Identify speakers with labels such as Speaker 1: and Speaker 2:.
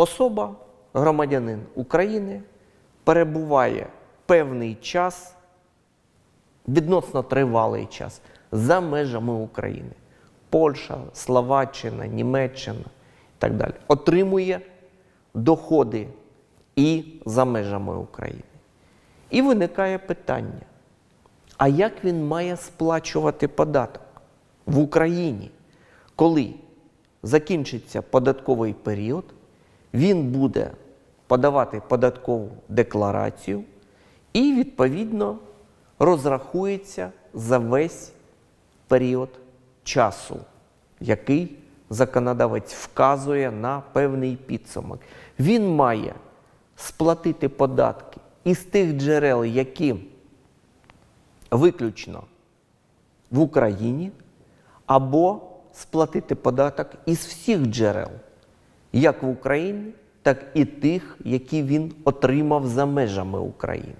Speaker 1: особа, громадянин України, перебуває певний час, відносно тривалий час, за межами України. Польща, Словаччина, Німеччина і так далі. Отримує доходи і за межами України. І виникає питання: а як він має сплачувати податок в Україні, коли закінчиться податковий період, він буде подавати податкову декларацію і, відповідно, розрахується за весь період часу, який законодавець вказує на певний підсумок. Він має сплатити податки із тих джерел, які виключно в Україні, або сплатити податок із всіх джерел, як в Україні, так і тих, які він отримав за межами України.